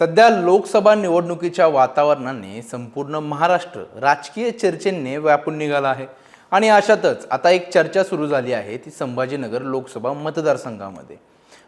सध्या लोकसभा निवडणुकीच्या वातावरणाने संपूर्ण महाराष्ट्र राजकीय चर्चेने व्यापून निघाला आहे. आणि अशातच आता एक चर्चा सुरू झाली आहे ती संभाजीनगर लोकसभा मतदारसंघामध्ये.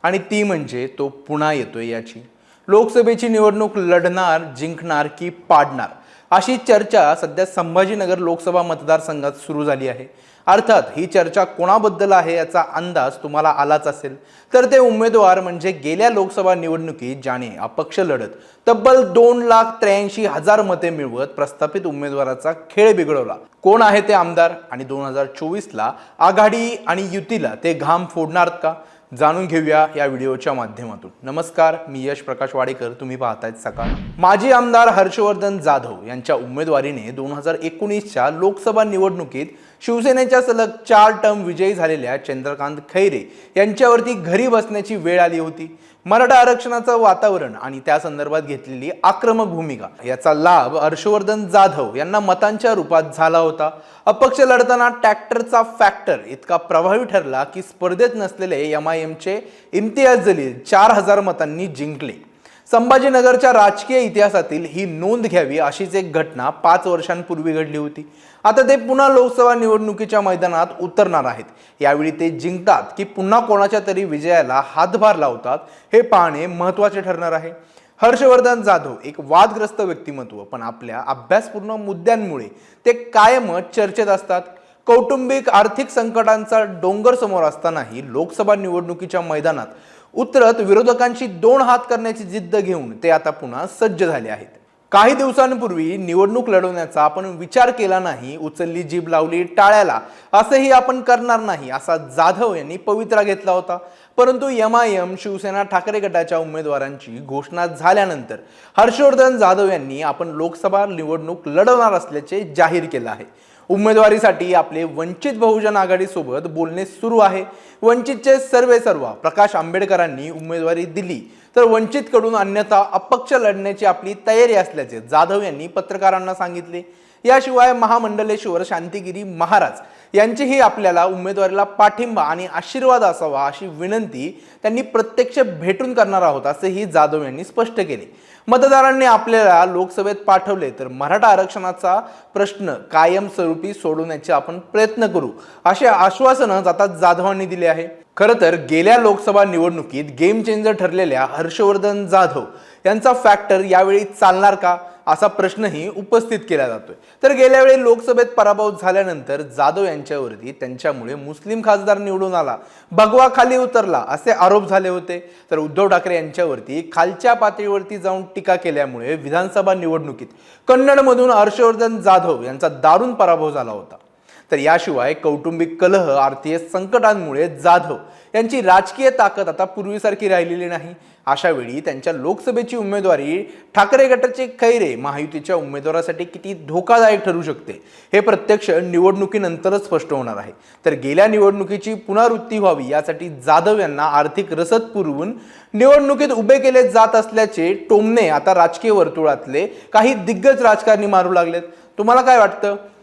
आणि ती म्हणजे तो पुन्हा येतोय याची. लोकसभेची निवडणूक लढणार जिंकणार की पाडणार? अशी चर्चा सध्या संभाजीनगर लोकसभा मतदारसंघात सुरू झाली आहे. अर्थात ही चर्चा कोणाबद्दल आहे याचा अंदाज तुम्हाला आलाच असेल. तर ते उमेदवार म्हणजे गेल्या लोकसभा निवडणुकीत ज्याने अपक्ष लढत तब्बल दोन लाख त्र्याऐंशी हजार मते मिळवत प्रस्थापित उमेदवाराचा खेळ बिघडवला. कोण आहे ते आमदार आणि दोन हजार चोवीसला आघाडी आणि युतीला ते घाम फोडणार का? जाणून घेऊया या व्हिडिओच्या माध्यमातून. नमस्कार मी यश प्रकाश वाडेकर. तुम्ही पाहतायत सकाळ. माजी आमदार हर्षवर्धन जाधव यांच्या उमेदवारीने दोन हजार एकोणीसच्या लोकसभा निवडणुकीत शिवसेनेच्या सलग चार टर्म विजयी झालेल्या चंद्रकांत खैरे यांच्यावरती घरी बसण्याची वेळ आली होती. मराठा आरक्षणाचं वातावरण आणि त्या संदर्भात घेतलेली आक्रमक भूमिका. याचा लाभ हर्षवर्धन जाधव यांना मतांच्या रूपात झाला होता. अपक्ष लढताना ट्रॅक्टरचा फॅक्टर इतका प्रभावी ठरला की स्पर्धेत नसलेले एम आय एमचे इम्तियाज जलील चार हजार मतांनी जिंकले. संभाजीनगरच्या राजकीय इतिहासातील ही नोंद घ्यावी अशीच एक घटना पाच वर्षांपूर्वी घडली होती. आता ते पुन्हा लोकसभा निवडणुकीच्या मैदानात उतरणार आहेत. यावेळी ते जिंकतात की पुन्हा कोणाच्या तरी विजयाला हातभार लावतात हे पाहणे महत्त्वाचे ठरणार आहे. हर्षवर्धन जाधव एक वादग्रस्त व्यक्तिमत्व पण आपल्या अभ्यासपूर्ण मुद्द्यांमुळे ते कायमच चर्चेत असतात. कौटुंबिक आर्थिक संकटांचा डोंगर समोर असतानाही लोकसभा निवडणुकीच्या मैदानात उतरत विरोधकांशी दोन हात करण्याची जिद्द घेऊन ते आता पुन्हा सज्ज झाले आहेत. काही दिवसांपूर्वी निवडणूक लढवण्याचा आपण विचार केला नाही उचलली जीभ लावली टाळ्याला असंही आपण करणार नाही असा जाधव यांनी पवित्रा घेतला होता. परंतु M I M Shiv Sena Thackeray गटाच्या उमेदवारांची घोषणा झाल्यानंतर हर्षवर्धन जाधव यांनी आपण लोकसभा निवडणूक लढवणार असल्याचे जाहीर केलं आहे. उमेदवारीसाठी आपले वंचित बहुजन आघाडीसोबत बोलणे सुरू आहे. वंचितचे सर्वे सर्व प्रकाश आंबेडकरांनी उमेदवारी दिली. तर वंचितकडून अन्यथा अपक्ष लढण्याची आपली तयारी असल्याचे जाधव यांनी पत्रकारांना सांगितले. याशिवाय महामंडलेश्वर शांतिगिरी महाराज यांचीही आपल्याला उमेदवारीला पाठिंबा आणि आशीर्वाद असावा अशी विनंती त्यांनी प्रत्यक्ष भेटून करणार आहोत असेही जाधव यांनी स्पष्ट केले. मतदारांनी आपल्याला लोकसभेत पाठवले तर मराठा आरक्षणाचा प्रश्न कायमस्वरूपी सोडवण्याचे आपण प्रयत्न करू असे आश्वासनं आता जाधवांनी दिले आहे. खरं तर गेल्या लोकसभा निवडणुकीत गेम चेंजर ठरलेल्या हर्षवर्धन जाधव यांचा फॅक्टर यावेळी चालणार का? असा प्रश्नही उपस्थित केला जातोय. तर गेल्या वेळी लोकसभेत पराभव झाल्यानंतर जाधव यांच्यावरती त्यांच्यामुळे मुस्लिम खासदार निवडून आला. भगवा खाली उतरला असे आरोप झाले होते. तर उद्धव ठाकरे यांच्यावरती खालच्या पातळीवरती जाऊन टीका केल्यामुळे विधानसभा निवडणुकीत कन्नडमधून हर्षवर्धन जाधव यांचा दारुण पराभव झाला होता. तर याशिवाय कौटुंबिक कलह आर्थिक संकटांमुळे जाधव त्यांची राजकीय ताकद आता पूर्वीसारखी राहिलेली नाही. अशा वेळी त्यांच्या लोकसभेची उमेदवारी ठाकरे गटाचे खैरे महायुतीच्या उमेदवारासाठी किती धोकादायक ठरू शकते हे प्रत्यक्ष निवडणुकीनंतरच स्पष्ट होणार आहे. तर गेल्या निवडणुकीची पुनरावृत्ती व्हावी यासाठी जाधव यांना आर्थिक रसद पुरवून निवडणुकीत उभे केले जात असल्याचे टोमणे आता राजकीय वर्तुळातले काही दिग्गज राजकारणी मारू लागलेत. तुम्हाला काय वाटतं?